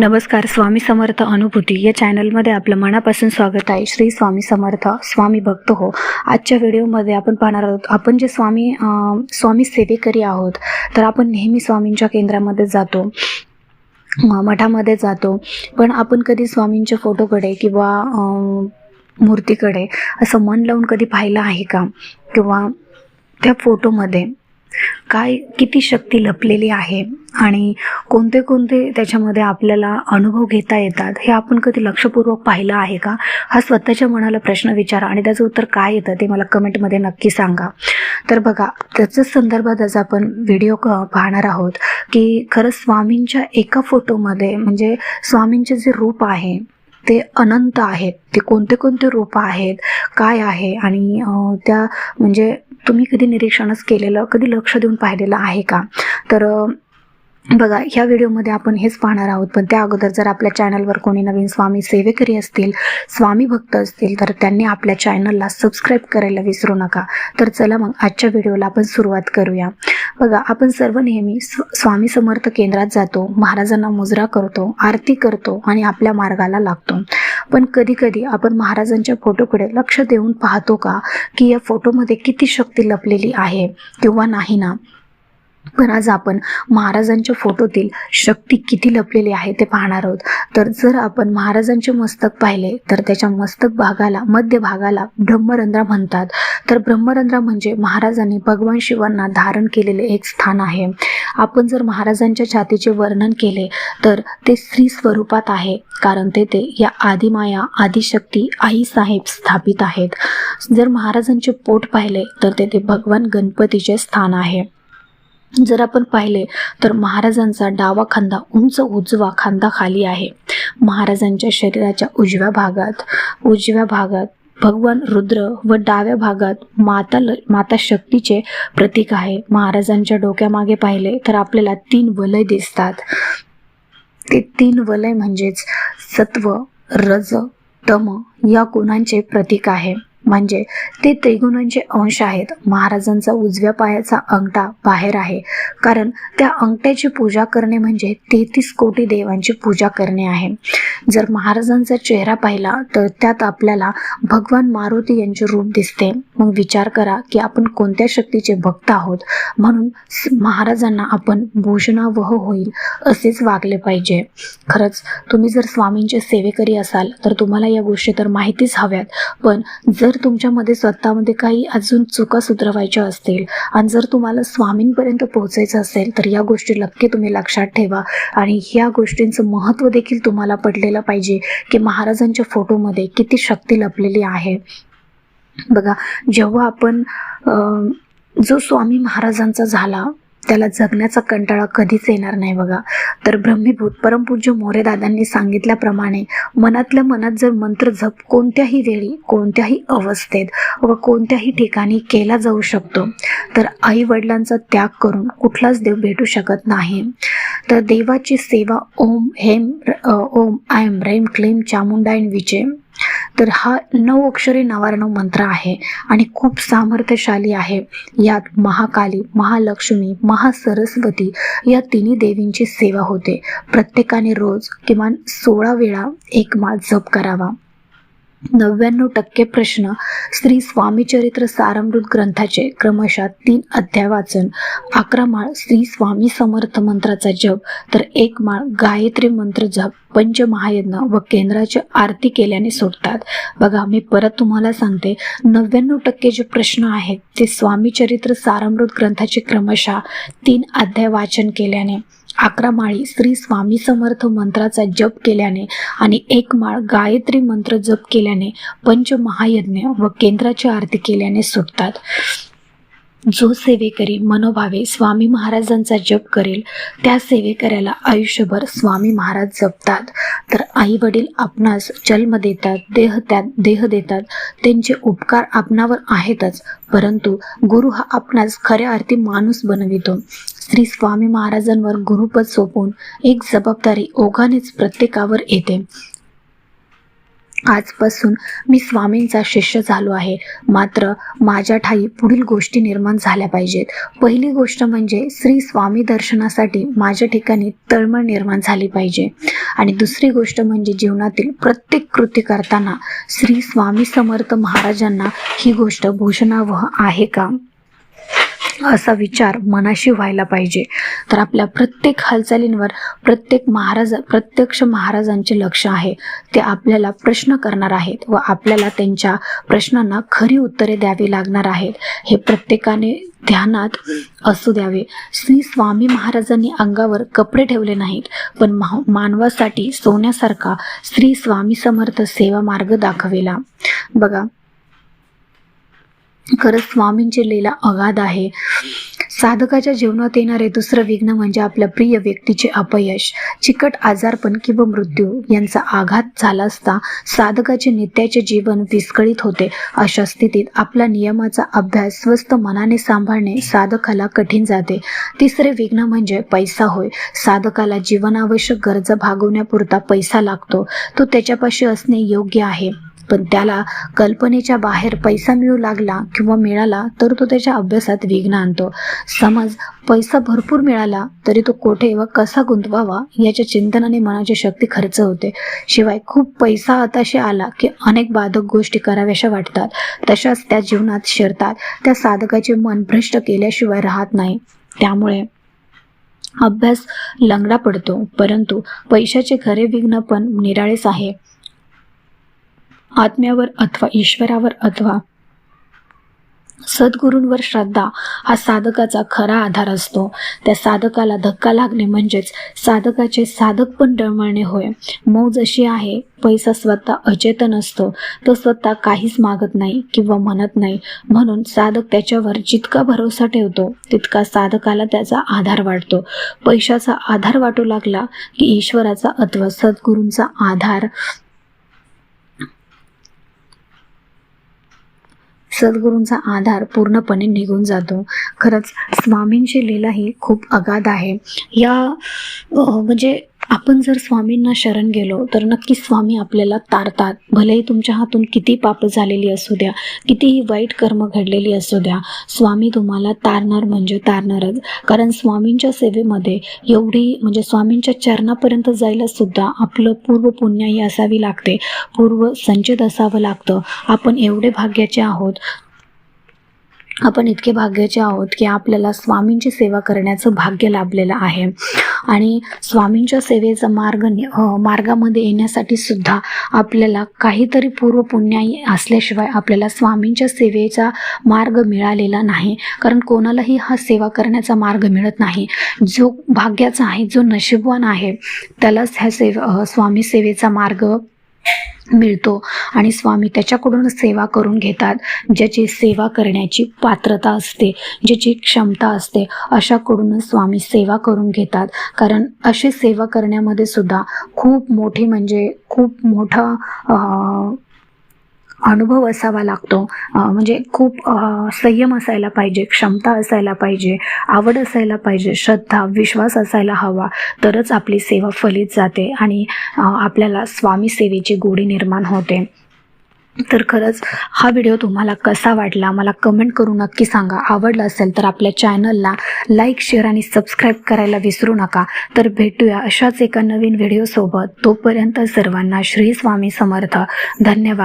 नमस्कार स्वामी समर्थ अनुभूती. या चॅनलमध्ये आपलं मनापासून स्वागत आहे. श्री स्वामी समर्थ स्वामी भक्त हो. आजच्या व्हिडिओमध्ये आपण पाहणार आहोत आपण जे स्वामी स्वामी सेवेकरी आहोत तर आपण नेहमी स्वामींच्या केंद्रामध्ये जातो मठामध्ये जातो. पण आपण कधी स्वामींच्या फोटोकडे किंवा मूर्तीकडे असं मन लावून कधी पाहिलं आहे का? किंवा त्या फोटोमध्ये काय किती शक्ती लपलेली आहे आणि कोणते कोणते त्याच्यामध्ये आपल्याला अनुभव घेता येतात हे आपण कधी लक्षपूर्वक पाहिलं आहे का? हा स्वतःच्या मनाला प्रश्न विचारा आणि त्याचं उत्तर काय येतं ते मला कमेंटमध्ये नक्की सांगा. तर बघा त्याच्याच संदर्भात आज आपण व्हिडिओ क- पाहणार आहोत की खरं स्वामींच्या एका फोटोमध्ये म्हणजे स्वामींचे जे रूप आहे ते अनंत आहेत. ते कोणते कोणते रूप आहेत काय आहे आणि त्या म्हणजे तुम्ही कधी निरीक्षणच केलेलं कधी लक्ष देऊन पाहिलेलं आहे का? तर बघा ह्या व्हिडिओमध्ये आपण हेच पाहणार आहोत. पण त्या अगोदर जर आपल्या चॅनलवर कोणी नवीन स्वामी सेवेकरी असतील स्वामी भक्त असतील तर त्यांनी आपल्या चॅनलला सबस्क्राईब करायला विसरू नका. तर चला मग आजच्या व्हिडिओला आपण सुरुवात करूया. बघा आपण सर्व नेहमी स्व- स्वामी समर्थ केंद्रात जातो महाराजांना मुजरा करतो आरती करतो आणि आपल्या मार्गाला लागतो. पण कधी कधी आपण महाराजांच्या फोटोकडे लक्ष देऊन पाहतो का की या फोटोमध्ये किती शक्ती लपलेली आहे किंवा नाही ना? पण आज आपण महाराजांच्या फोटोतील शक्ती किती लपलेली आहे ते पाहणार आहोत. तर जर आपण महाराजांचे मस्तक पाहिले तर त्याच्या मस्तक भागाला मध्य भागाला ब्रह्मरंध्रा म्हणतात. तर ब्रह्मरंध्रा म्हणजे महाराजांनी भगवान शिवांना धारण केलेले एक स्थान आहे. आपण जर महाराजांच्या छातीचे वर्णन केले तर ते स्त्री स्वरूपात आहे कारण तेथे या आदिमाया आदिशक्ती आई साहेब स्थापित आहेत. जर महाराजांचे पोट पाहिले तर तेथे भगवान गणपतीचे स्थान आहे. जर आपण पाहिले तर महाराजांचा डावा खांदा उंच उजवा खांदा खाली आहे. महाराजांच्या शरीराच्या उजव्या भागात उजव्या भागात भगवान रुद्र व डाव्या भागात माता ल माता शक्तीचे प्रतीक आहे. महाराजांच्या डोक्यामागे पाहिले तर आपल्याला तीन वलय दिसतात. ते तीन वलय म्हणजेच सत्व रज तम या गुणांचे प्रतीक आहे. म्हणजे ते त्रिगुणांचे अंश आहेत. महाराजांचा उजव्या पायाचा अंगठा बाहेर आहे. कारण त्या अंगठ्याची पूजा करणे म्हणजे तेहतीस कोटी देवांची पूजा करणे आहे. जर महाराजांचा चेहरा पाहिला तर त्यात आपल्याला भगवान मारुती यांचे रूप दिसते. मग विचार करा की आपण कोणत्या शक्तीचे भक्त आहोत? म्हणून महाराजांना आपण भूषणावह होईल असेच वागले पाहिजे. खरंच तुम्ही जर स्वामींचे सेवेकरी असाल तर तुम्हाला या गोष्टी तर माहितीच हव्यात. पण जर तुमच्यामध्ये स्वतःमध्ये काही अजून चुका सुधरवायच्या असतील आणि जर तुम्हाला स्वामींपर्यंत पोहोचायचं असेल तर या गोष्टी नक्की तुम्ही लक्षात ठेवा. आणि ह्या गोष्टींचं महत्त्व देखील तुम्हाला पडलेलं पाहिजे की महाराजांच्या फोटोमध्ये किती शक्ती लपलेली आहे. बघा जेव्हा आपण जो स्वामी महाराजांचा झाला त्याला जगण्याचा कंटाळा कधीच येणार नाही बघा. तर ब्रह्मीभूत परमपूज्य मोरे दादांनी सांगितल्याप्रमाणे मनातल्या मनात जर मंत्र जप कोणत्याही वेळी कोणत्याही अवस्थेत व कोणत्याही ठिकाणी केला जाऊ शकतो तर आई वडिलांचा त्याग करून कुठलाच देव भेटू शकत नाही. तर देवाची सेवा ओम हेम ओम ओम आयम रेम क्लेम चामुंडायन विजय. तर हा नऊ अक्षरी नवारणव मंत्र आहे आणि खूप सामर्थ्यशाली आहे. यात महाकाली महालक्ष्मी महासरस्वती या तिन्ही देवींची सेवा होते. प्रत्येकाने रोज किमान सोळा वेळा एक माळ जप करावा. नव्याण्णव टक्के प्रश्न श्री स्वामीचरित्र सारामृत ग्रंथाचे क्रमशः तीन अध्याय वाचन अकरा माळ श्री स्वामी समर्थ मंत्राचा जप तर एक माळ गायत्री मंत्र जप पंचमहायज्ञ व केंद्राची आरती केल्याने सोडतात. बघा मी परत तुम्हाला सांगते नव्याण्णव टक्के जे प्रश्न आहेत ते स्वामीचरित्र सारामृत ग्रंथाचे क्रमशः तीन अध्याय वाचन केल्याने अकरा माळी श्री स्वामी समर्थ मंत्राचा जप केल्याने आणि एक माळ गायत्री मंत्र जप केल्याने पंचमहायज्ञ व केंद्राची आरती केल्याने सुटतात. जो सेवेकरी मनोभावे स्वामी महाराजांचा जप करेल त्या सेवेकऱ्याला आयुष्यभर स्वामी महाराज जपतात. तर आई वडील आपणास जन्म देतात देह त्यात देह देतात. त्यांचे उपकार आपणावर आहेतच परंतु गुरु हा आपणास खऱ्या अर्थी माणूस बनवितो. श्री स्वामी महाराजांवर गुरुपद सोपून एक जबाबदारी ओघानेच प्रत्येकावर येते. आजपासून मी स्वामींचा शिष्य झालो आहे. मात्र माझ्या ठाई पुढील गोष्टी निर्माण झाल्या पाहिजेत. पहिली गोष्ट म्हणजे श्री स्वामी दर्शनासाठी माझ्या ठिकाणी तळमळ निर्माण झाली पाहिजे. आणि दुसरी गोष्ट म्हणजे जीवनातील प्रत्येक कृती करताना श्री स्वामी समर्थ महाराजांना ही गोष्ट भूषणावह आहे का? असा विचार मनाशी व्हायला पाहिजे. तर आपल्या प्रत्येक हालचालींवर प्रत्येक महाराज प्रत्यक्ष महाराजांचे लक्ष आहे. ते आपल्याला प्रश्न करणार आहेत व आपल्याला त्यांच्या प्रश्नांना खरी उत्तरे द्यावी लागणार आहेत. हे प्रत्येकाने ध्यानात असू द्यावे. श्री स्वामी महाराजांनी अंगावर कपडे ठेवले नाहीत पण मा मानवासाठी सोन्यासारखा श्री स्वामी समर्थ सेवा मार्ग दाखविला. बघा खरंच स्वामींची लीला अगाध आहे. साधकाच्या जीवनात येणारे दुसरं विघ्न म्हणजे आपल्या प्रिय व्यक्तीचे अपयश. चिकट आजारपण किंवा मृत्यू यांचा आघात झाला असता साधकाचे नित्याचे जीवन विस्कळीत होते. अशा स्थितीत आपला नियमाचा अभ्यास स्वस्त मनाने सांभाळणे साधकाला कठीण जाते. तिसरे विघ्न म्हणजे पैसा होय. साधकाला जीवनावश्यक गरजा भागवण्यापुरता पैसा लागतो. तो त्याच्यापाशी असणे योग्य आहे. पण त्याला कल्पनेच्या बाहेर पैसा मिळू लागला किंवा मिळाला तर तो त्याच्या अभ्यासात विघ्न आणतो. समज पैसा भरपूर मिळाला तरी तो कोठे व कसा गुंतवावा याच्या चिंतनाने मनाची शक्ती खर्च होते. शिवाय खूप पैसा हाताशी आला की अनेक बाधक गोष्टी कराव्याशा वाटतात. तशाच त्या जीवनात शिरतात. त्या साधकाचे मन भ्रष्ट केल्याशिवाय राहत नाही. त्यामुळे अभ्यास लंगडा पडतो. परंतु पैशाचे खरे विघ्न पण निराळेच आहे. आत्म्यावर अथवा ईश्वरावर अथवा. सद्गुरूंवर श्रद्धा हा साधकाचा खरा आधार असतो. त्या साधकाला धक्का लागणे म्हणजेच साधकाचे साधक पण डळमळणे होय. मौज अशी आहे पैसा स्वतः अचेतन असतो. तो स्वतः काहीच मागत नाही किंवा म्हणत नाही. म्हणून साधक त्याच्यावर जितका भरोसा ठेवतो तितका साधकाला त्याचा आधार वाटतो. पैशाचा आधार वाटू लागला की ईश्वराचा अथवा सद्गुरूंचा आधार सद्गुरूंचा आधार पूर्णपणे निघून जातो. खरंच स्वामींची लीला ही खूप अगाध आहे. या म्हणजे आपण जर स्वामींना शरण गेलो तर नक्की स्वामी आपल्याला तारतात. भलेही तुमच्या हातून किती पाप झालेली असू द्या कितीही वाईट कर्म घडलेली असू द्या स्वामी तुम्हाला तारणार म्हणजे तारणारच. कारण स्वामींच्या सेवेमध्ये एवढी म्हणजे स्वामींच्या चरणापर्यंत जायला सुद्धा आपलं पूर्व पुण्याई असावी लागते. पूर्व संचित असावं लागतं. आपण एवढे भाग्याचे आहोत आपण इतके भाग्याचे आहोत की आपल्याला स्वामींची सेवा करण्याचं भाग्य लाभलेलं आहे. आणि स्वामींच्या सेवेचा मार्ग मार्गामध्ये येण्यासाठी सुद्धा आपल्याला काहीतरी पूर्व पुण्याई असल्याशिवाय आपल्याला स्वामींच्या सेवेचा मार्ग मिळालेला नाही. कारण कोणालाही हा सेवा करण्याचा मार्ग मिळत नाही. जो भाग्याचा आहे जो नशीबवान आहे त्यालाच ह्या सेव स्वामी सेवेचा मार्ग मिळतो. आणि स्वामी त्याच्याकडूनच सेवा करून घेतात ज्याची सेवा करण्याची पात्रता असते ज्याची क्षमता असते अशाकडूनच स्वामी सेवा करून घेतात. कारण अशी सेवा करण्यामध्ये सुद्धा खूप मोठी म्हणजे खूप मोठा अनुभव असावा लागतो. म्हणजे खूप संयम असायला पाहिजे क्षमता असायला पाहिजे आवड असायला पाहिजे श्रद्धा विश्वास असायला हवा तरच आपली सेवा फलित जाते आणि आपल्याला स्वामी सेवेची गोडी निर्माण होते. तर खरंच हा व्हिडिओ तुम्हाला कसा वाटला? मला कमेंट करून नक्की सांगा. आवडला असेल तर आपल्या चॅनलला लाईक शेअर आणि सबस्क्राईब करायला विसरू नका. तर भेटूया अशाच एका नवीन व्हिडिओसोबत. तोपर्यंत सर्वांना श्री स्वामी समर्थ. धन्यवाद.